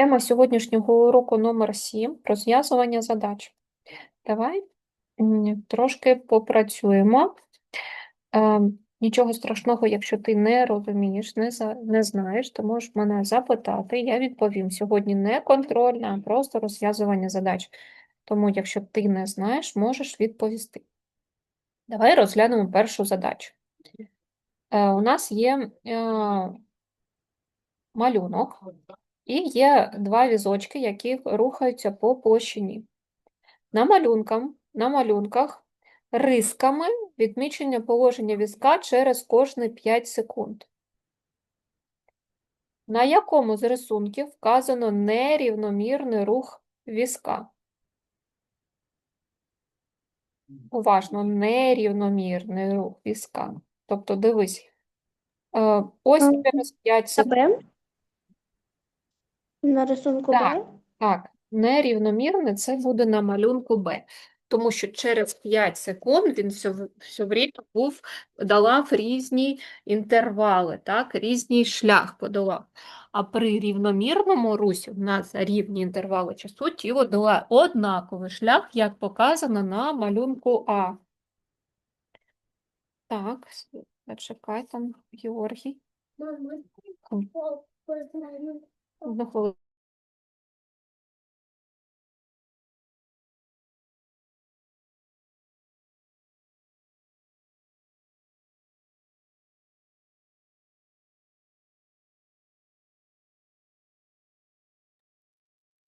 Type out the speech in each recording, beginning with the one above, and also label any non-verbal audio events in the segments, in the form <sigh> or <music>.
Тема сьогоднішнього уроку номер 7 розв'язування задач. Давай трошки попрацюємо. Е, Нічого страшного, якщо ти не розумієш, не, за- не знаєш, ти можеш мене запитати, я відповім. Сьогодні не контрольне, а просто розв'язування задач. Тому, якщо ти не знаєш, можеш відповісти. Давай розглянемо першу задачу. Е, У нас є е, малюнок. І є два візочки, які рухаються по площині. На, малюнкам, на малюнках рисками відмічення положення візка через кожні 5 секунд. На якому з рисунків вказано нерівномірний рух візка? Уважно, нерівномірний рух візка. Тобто, дивись, е, ось М, через 5 секунд. На рисунку Так. Б. Так, нерівномірне це буде на малюнку Б, тому що через 5 секунд він все, все время був, долав різні інтервали, так, різний шлях подолав. А при рівномірному русі, в нас рівні інтервали часу, тіло долає однаковий шлях, як показано на малюнку А. Так, зачекай там, Георгій. Одну хвилину.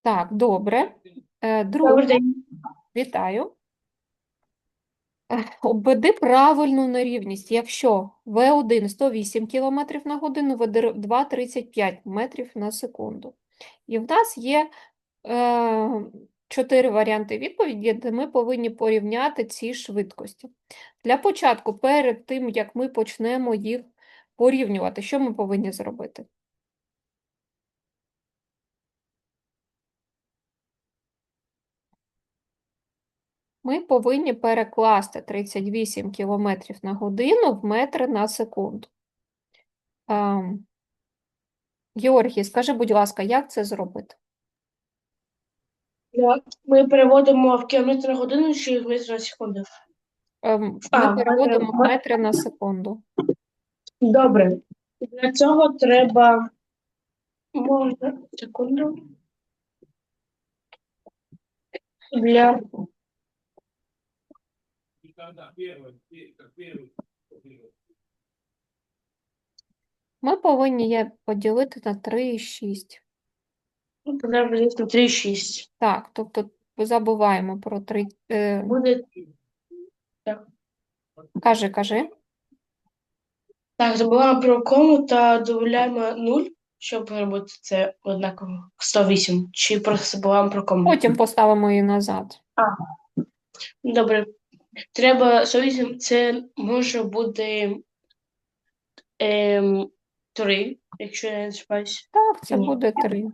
Так, добре. Е, Друге. Вітаю. <laughs> Обведи правильну нерівність. Якщо В1 108 км на годину, В2 35 метрів на секунду. І в нас є е, чотири варіанти відповіді, де ми повинні порівняти ці швидкості. Для початку, перед тим, як ми почнемо їх порівнювати, що ми повинні зробити? Ми повинні перекласти 38 км на годину в метри на секунду. Ем, Георгій, скажи, будь ласка, як це зробити? Так, Ми переводимо в кілометр на годину чи в метр на секунду. Ем, А, Ми метри- переводимо ме- метри на секунду. Добре. Для цього треба. Можна секунду. Для Ми повинні є поділити на 3,6. треба звісно 3,6. Так, тобто забуваємо про 3. Е, Буде кажи, кажи. так, забуваємо про кому та додаємо 0, щоб робити це однаково 108. Чи просто забуваємо про кому? Потім поставимо її назад. Добре. Треба 108, це може бути ем, 3, якщо я не ошибаюсь. Так, це Ні. буде 3.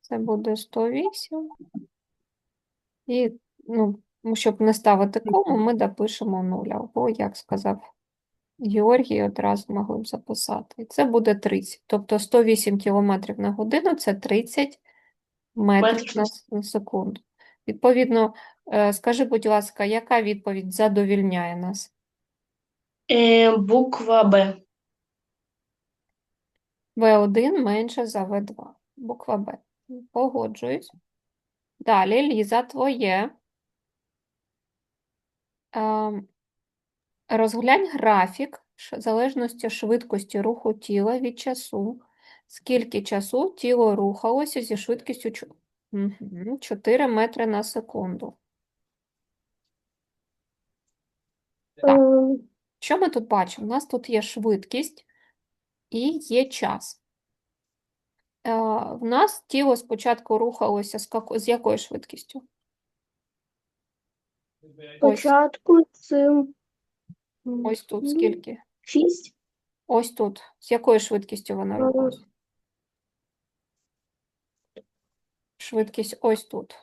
Це буде 108. І, ну, щоб не ставити кому, ми допишемо 0. Або, як сказав Георгій, одразу могли б записати. Це буде 30. Тобто 108 км на годину – це 30 метрів на секунду. Відповідно, е, скажи, будь ласка, яка відповідь задовільняє нас? Е, буква Б. В1 менше за В2. Буква Б. Погоджуюсь. Далі, Ліза, твоє. Ем, Розглянь графік залежності швидкості руху тіла від часу. Скільки часу тіло рухалося зі швидкістю чо- 4 метри на секунду. Так. Ем, Що ми тут бачимо? У нас тут є швидкість і є час. Е, В нас тіло спочатку рухалося з, како- з якою швидкістю? Спочатку з ось тут скільки? 6. Ось тут. З якою швидкістю вона Е, Швидкість ось тут.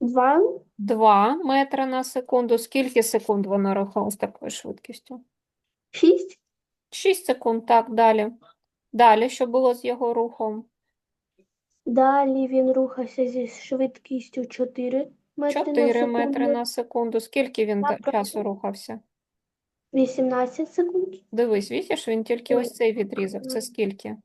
2, 2 метри на секунду. Скільки секунд вона рухалась такою швидкістю? 6, 6 секунд, так, далі. Далі, що було з його рухом? Далі він рухався зі швидкістю 4 метри на метри секунду, на секунду. Скільки він та- часу рухався? 18 секунд, Дивись, бачиш, він тільки ось цей відрізок. Це скільки?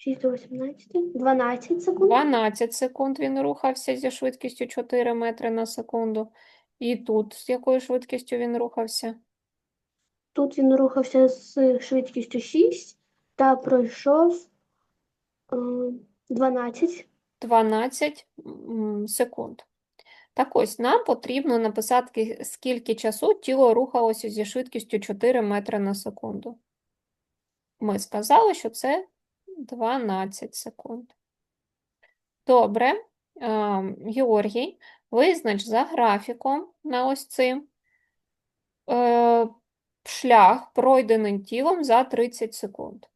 6 до 18, 12 секунд, 12 секунд він рухався зі швидкістю 4 метри на секунду. І тут з якою швидкістю він рухався? Тут він рухався з швидкістю 6 та пройшов е, 12. 12 секунд. Так ось, нам потрібно написати, скільки часу тіло рухалося зі швидкістю 4 метри на секунду. Ми сказали, що це 12 секунд. Добре. Ем, Георгій, визнач за графіком на ось цим е, шлях, пройдений тілом за 30 секунд.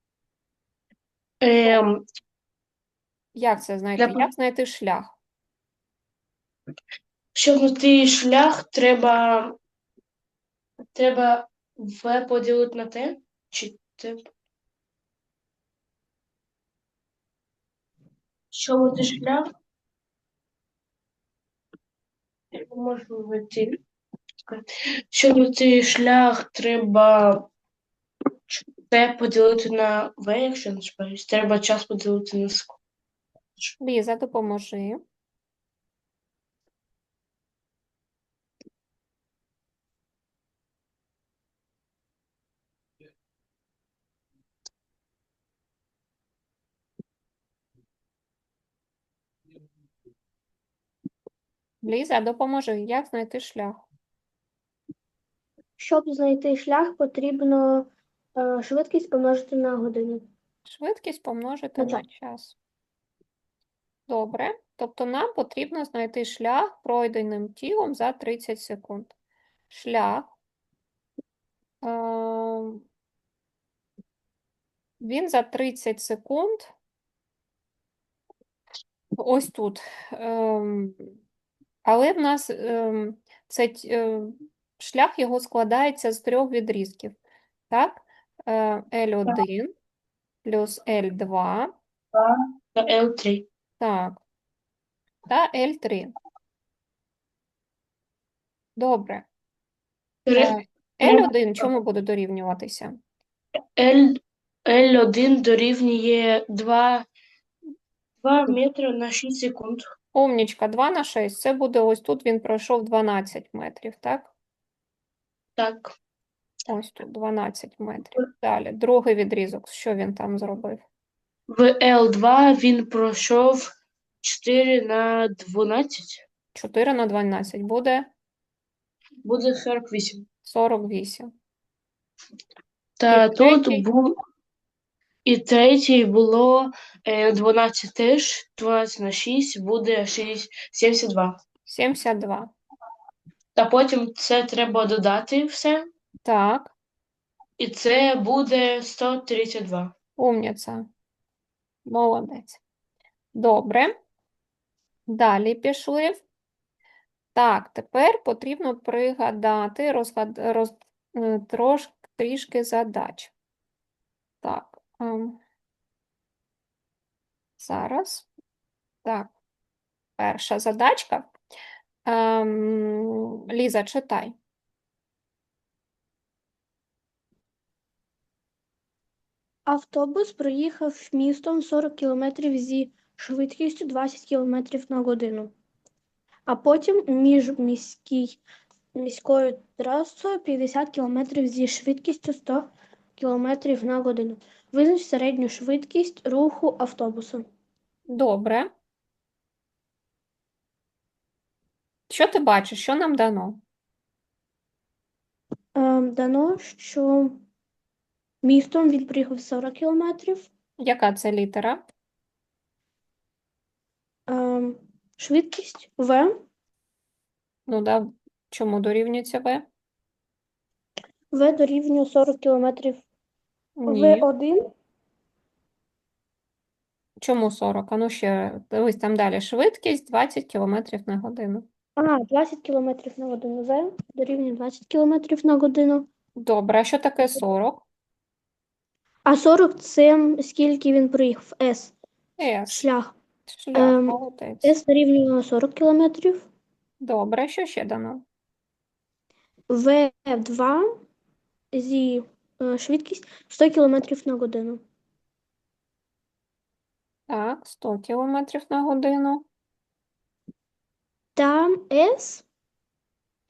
Ем, Як це знайти? Для- Як знайти шлях? щоб знайти шлях, треба, треба В поділити на Т, чи Т. Щоб будеш шлях, можу знайти. Щоб знайти шлях, треба це поділити на В, якщо не спаюсь. Треба час поділити на секунду. Ліза, допоможи. Ліза, допоможи. Як знайти шлях? Щоб знайти шлях, потрібно е, швидкість помножити на годину. Швидкість помножити На на час. Добре. Тобто нам потрібно знайти шлях пройденим тілом за 30 секунд. Шлях. ем, Він за 30 секунд. Ось тут. ем, Але в нас ем, це е, шлях його складається з трьох відрізків. Так? Е, L1 плюс L2. Та L3. Так. Та L3. Добре. Ре- Е, L1 чому буде дорівнюватися? L, L1 дорівнює 2, 2 метри на 6 секунд. Умнічка, 2 на 6. Це буде ось тут він пройшов 12 метрів, так? Так. Ось тут 12 метрів. Далі, другий відрізок. Що він там зробив? В L2 він пройшов 4 на 12. 4 на 12 буде Буде 48. 48. Та І тут третій? був і третій було е, 12 теж. 12 на 6 буде 6, 72. 72. Та потім це треба додати все. Так, І це буде 132. умніця. Молодець. Добре. Далі пішли. Так, тепер потрібно пригадати, розгад... роз... е, трош... трішки задач. Так. Ем, Зараз. Так. Перша задачка. Ем, Ліза, читай. Автобус проїхав містом 40 км зі швидкістю 20 км на годину, а потім міжміський міською трасою 50 км зі швидкістю 100 км на годину. Визнач середню швидкість руху автобусу. Добре. Що ти бачиш? Що нам дано? Ем, дано, що містом він проїхав 40 км, Яка це літера? ем, швидкість В, Ну, да. Чому дорівнюється В? В дорівнює 40 км Ні. В1, Чому 40? А ну ще, дивись, там далі. Швидкість 20 км на годину. а, 20 км на годину. В дорівнює 20 км на годину. Добре, а що таке 40? А 40 це скільки він проїхав? С. С. Шлях. Шлях, Ем, молодець. С дорівнює 40 кілометрів. Добре, що ще дано? В2 зі е, швидкість 100 кілометрів на годину. Так, 100 кілометрів на годину. Та С,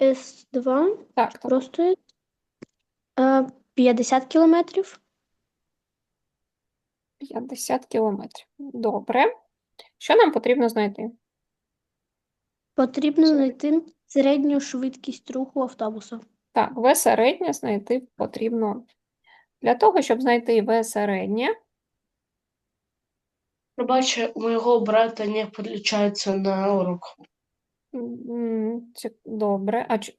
С2 Так, так. просто е, 50 кілометрів. 50 кілометрів. Добре. Що нам потрібно знайти? Потрібно знайти середню швидкість руху автобуса. Так, В середнє знайти потрібно. Для того, щоб знайти В середнє, Пробач, у моєго брата не підключається на урок. добре. А ч-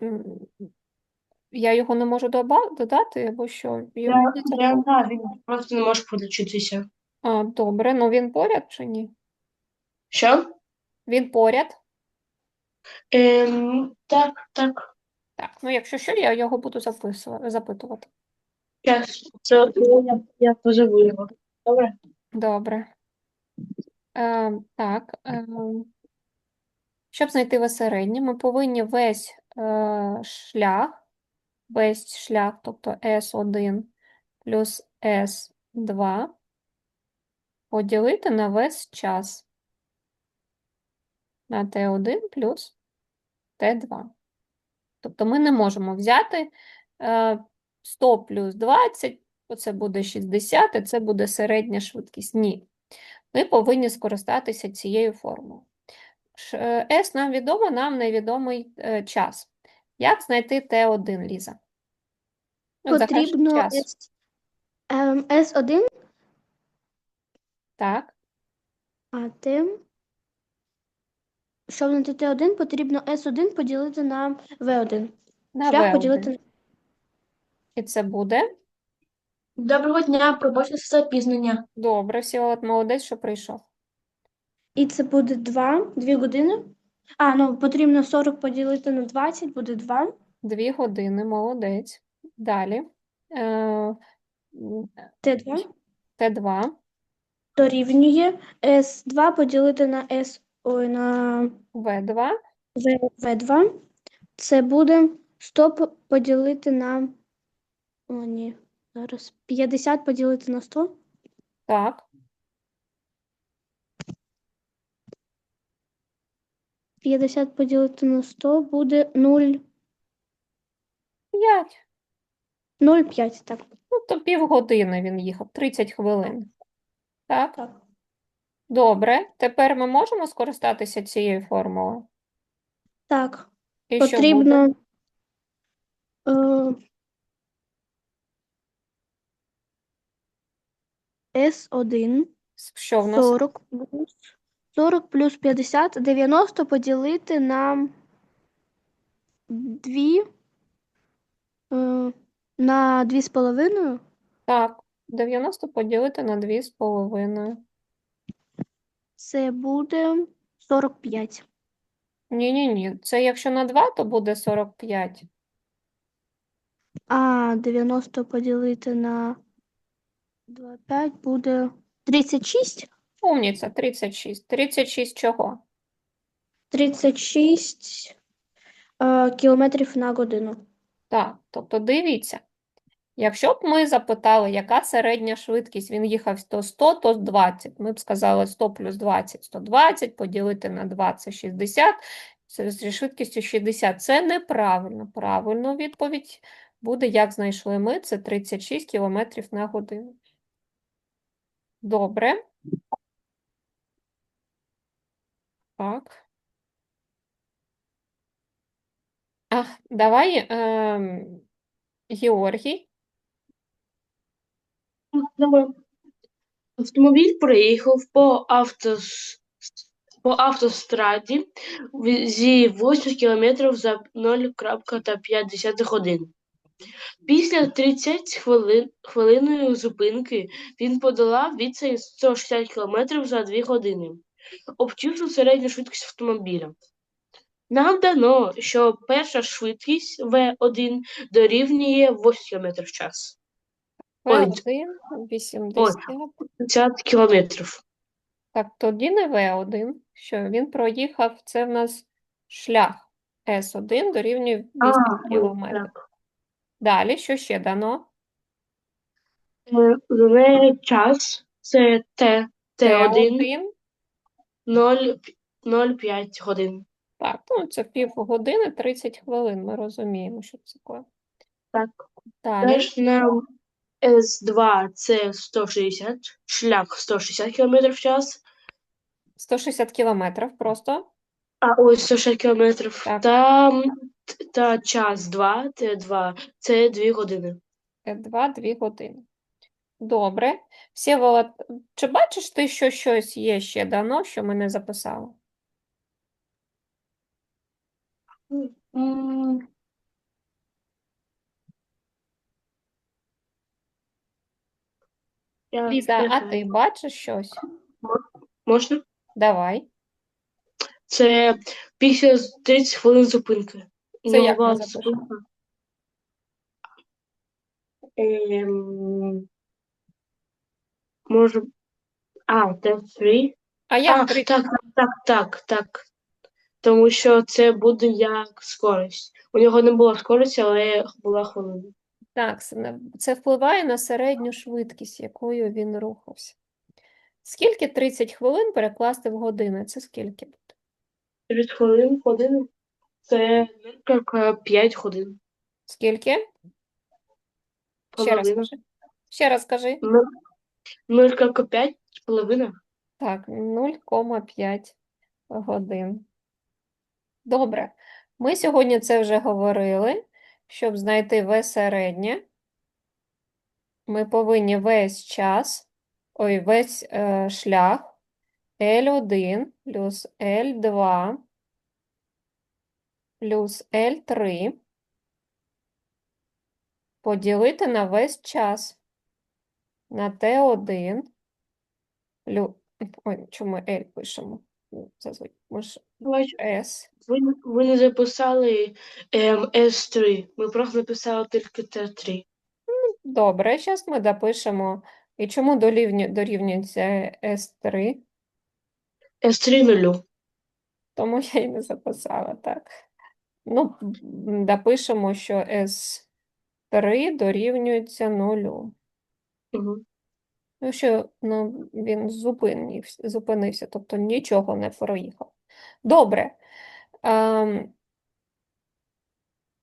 я його не можу додати, або що? Його Я, я знаю, він просто не може підключитися. А, добре, ну він поряд чи ні? Що? Він поряд? Ем, так, так. Так, ну якщо що, я його буду записувати, запитувати. Зараз. Це я, я позову. Добре? Добре. Е, так. Е, щоб знайти В середнє, ми повинні весь е, шлях, весь шлях, тобто S1 плюс S2 поділити на весь час. На T1 плюс T2. Тобто ми не можемо взяти е, 100 плюс 20, оце буде 60, і це буде середня швидкість. Ні. Ми повинні скористатися цією формулою. Ш- е, S нам відомо, нам невідомий е, час. Як знайти Т1, Ліза? Ну, Потрібно час. С, ем, С1, Так, а Т. Щоб знайти Т1, потрібно С1 поділити на В1. на Шлях V1. поділити на І це буде. Доброго дня, пробачте за запізнення. Добре, Всеволод, молодець, що прийшов. І це буде 2, 2 години. А, ну потрібно 40 поділити на 20, буде 2. Дві години, молодець. Далі. Е, Т2 Т2. дорівнює С2 поділити на С, ой, на В2. В, В2. Це буде 100 поділити на, о, ні, зараз 50 поділити на 100. Так. 50 поділити на 100 буде 0, 5. 0,5, так. Ну, то півгодини він їхав, 30 хвилин. Так. Так. Добре. Тепер ми можемо скористатися цією формулою? Так. І що буде? Потрібно е, С1 Що в нас? 40 плюс 40 плюс 50, 90 поділити на 2 е, на 2,5. Так, 90 поділити на 2,5. Це буде 45. Ні-ні-ні, це якщо на 2, то буде 45. А 90 поділити на 2,5 буде 36. Умніця, 36. 36 чого? 36 е, кілометрів на годину. Так, тобто дивіться. Якщо б ми запитали, яка середня швидкість, він їхав то 100, то 20. Ми б сказали 100 плюс 20 – 120, поділити на 2 – це 60, це зі швидкістю 60. Це неправильно. Правильно відповідь буде, як знайшли ми, це 36 км на годину. Добре. Так. А, давай, ем, Георгій. Автомобіль проїхав по автос... по автостраді зі 8 км за 0,5 годин. Після 30 хвилин, хвилинної зупинки він подолав відстань 160 км за 2 години. Обчислив середню швидкість автомобіля. Нам дано, що перша швидкість В1 дорівнює 8 км в час. Ой, В1, 80. 50 кілометрів. Так, тоді не В1, що він проїхав, це в нас шлях С1 дорівнює 8 кілометрів. Далі, що ще дано? Е, неї час це Т, Т1, Т1, 0,5 годин. так, ну це півгодини, 30 хвилин, ми розуміємо, що це таке. Так. Далі, Теж на С2 це 160, шлях 160 км в час, 160 кілометрів просто. а ось 160 км, Так. та, та час 2, Т2, це 2 години. 2-2 години. Добре. Всеволод, чи бачиш ти, що щось є ще дано, що ми не записали? Я Ліза, а ти бачиш щось? Можна? Давай. Це після 30 хвилин зупинки. Це як ми запишемо? Ем, може. А, це 3. А А, як три... так, так, так, так, так. Тому що це буде як скорість. У нього не було скорості, але була хвилина. Так, це це впливає на середню швидкість, якою він рухався. Скільки 30 хвилин перекласти в години? Це скільки буде? 30 хвилин, години. Це як 5 годин. Скільки? Ще раз Половина. скажи. Ще раз скажи. Ну, ну, як 5, половина. Так, 0,5 годин. Добре. Ми сьогодні це вже говорили. Щоб знайти В середнє, ми повинні весь час, ой, весь е, шлях L1 плюс L2 плюс L3 поділити на весь час на T1 плюс, ой, чому L пишемо? Ну, ми ж S. Ви, ви не записали ем, S3. Ми просто написали тільки Т3. Добре, зараз ми допишемо. І чому дорівню- дорівнюється S3? S3 нулю. Тому я і не записала, так. Ну, допишемо, що S3 дорівнюється нулю. Угу. Ну, що ну, він зупинився, зупинився, тобто нічого не проїхав. Добре. Ем,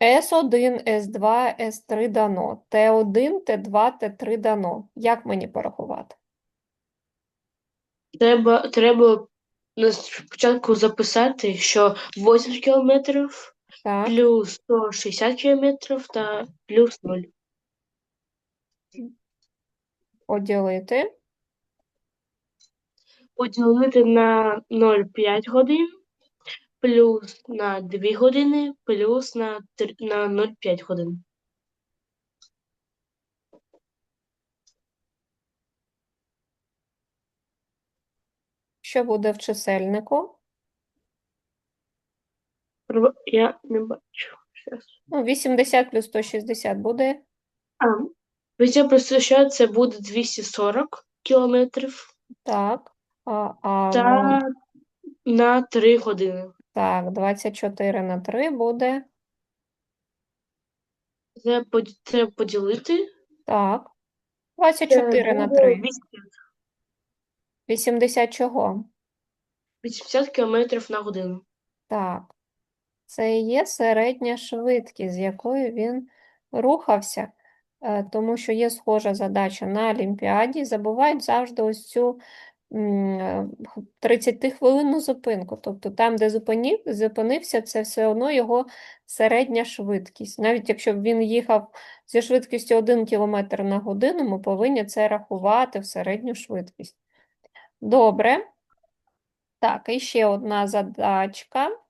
S1, S2, S3 дано. T1, T2, T3 дано. Як мені порахувати? Треба, треба спочатку записати, що 80 кілометрів Так, плюс 160 кілометрів та плюс 0. поділити. Поділити на 0,5 годин, плюс на 2 години, плюс на, три- на 0,5 годин. Що буде в чисельнику? Я не бачу. Щас. Ну, 80 плюс 160 буде А, візьмемо просто що це буде 240 кілометрів так. А, а та на 3 години. так, 24 на 3 буде Це под- треба поділити. так. Це 24 на 3. 80 80 чого? 80 кілометрів на годину. Так. Це і є середня швидкість, з якою він рухався, Е, тому що є схожа задача на Олімпіаді. Забувають завжди ось цю м, е, х- 30-хвилинну зупинку. Тобто там, де зупинився, це все одно його середня швидкість. Навіть якщо б він їхав зі швидкістю 1 км на годину, ми повинні це рахувати в середню швидкість. Добре. Так, і ще одна задачка.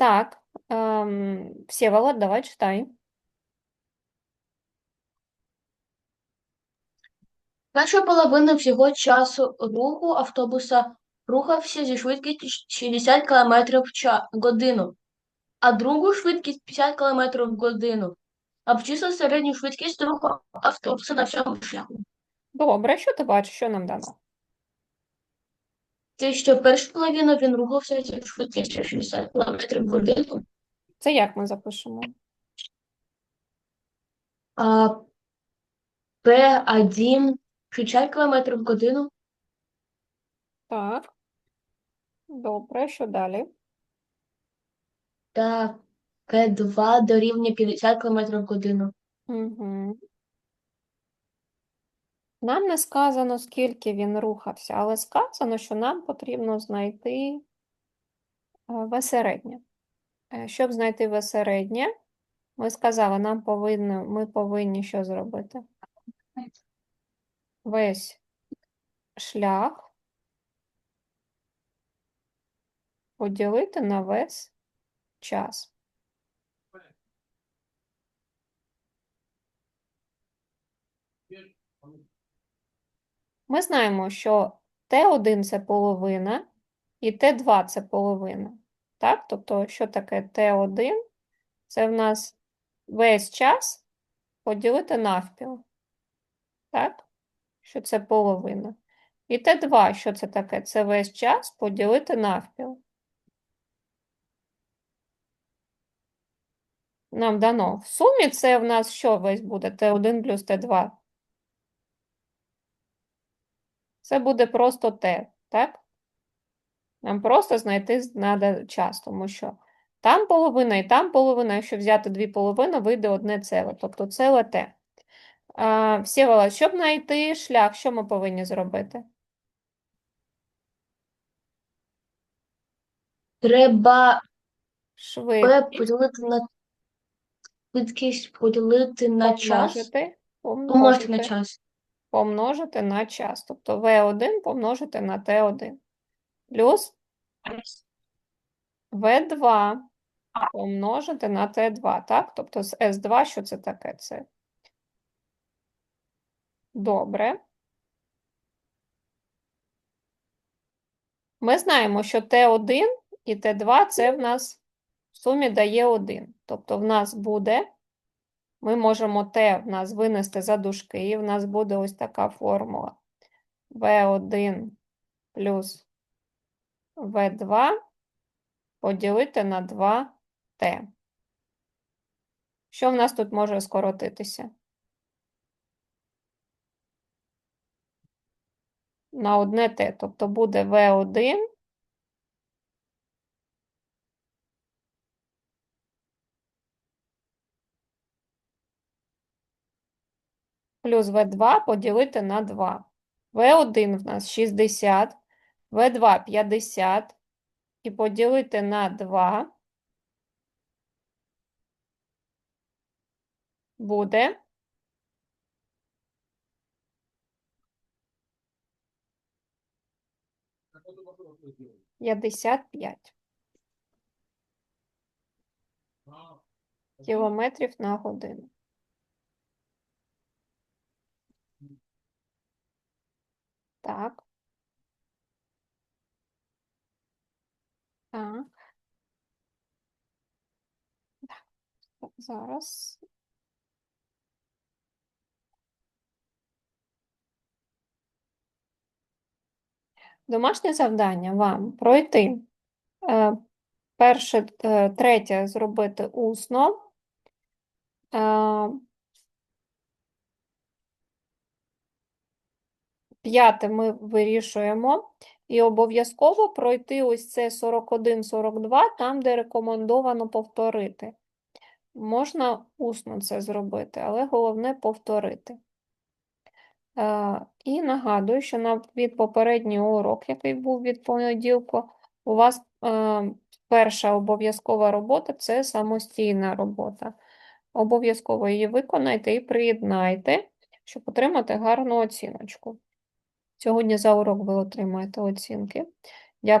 Так, ем, Всеволод, давай читай. Перша половина всього часу руху автобуса рухався зі швидкістю 60 км в годину, а другу швидкість 50 км в годину. Обчисли середню швидкість руху автобуса на всьому шляху. Добре, що ти бачиш, що нам дано? Те, що першу половину він рухався швидкістю 60 км в годину, Це як ми запишемо? а П1 60 км в годину, Так. Добре, що далі? та П2 дорівнює 50 км в годину. Угу. Нам не сказано, скільки він рухався, але сказано, що нам потрібно знайти е, В середнє. Е, Щоб знайти В середнє, ми сказали, нам повинно, ми повинні що зробити? Весь шлях поділити на весь час. Ми знаємо, що Т1 це половина і Т2 це половина. Так? Тобто, що таке Т1? Це в нас весь час поділити навпіл. Так? Що це половина. І Т2, що це таке? Це весь час поділити навпіл. Нам дано. В сумі це в нас що весь буде? Т1 плюс Т2. Це буде просто Т, так? Нам просто знайти треба час, тому що там половина і там половина, якщо взяти дві половини, вийде одне ціле, тобто ціле Т. А, щоб знайти шлях, що ми повинні зробити? Треба Швидкість П поділити на швидкість поділити на час, помножити на час. Помножити на час. Тобто В1 помножити на Т1. Плюс В2 помножити на Т2, так? Тобто з С2, що це таке? Це добре. Ми знаємо, що Т1 і Т2 це в нас в сумі дає 1. Тобто в нас буде, ми можемо Т в нас винести за дужки, і в нас буде ось така формула. В1 плюс В2 поділити на 2Т. Що в нас тут може скоротитися? На одне Т. Тобто буде В1 плюс В2 поділити на 2. В1 в нас 60, В2 50 і поділити на 2 буде 55 кілометрів на годину. Так. Так. Зараз. Домашнє завдання вам пройти. Е, перше, е, третє зробити усно. П'яте ми вирішуємо. І обов'язково пройти ось це 41-42, там, де рекомендовано повторити. Можна усно це зробити, але головне повторити. Е, І нагадую, що на від попередній урок, який був від понеділку, у вас е, перша обов'язкова робота це самостійна робота. Обов'язково її виконайте і приєднайте, щоб отримати гарну оціночку. Сьогодні за урок ви отримаєте оцінки.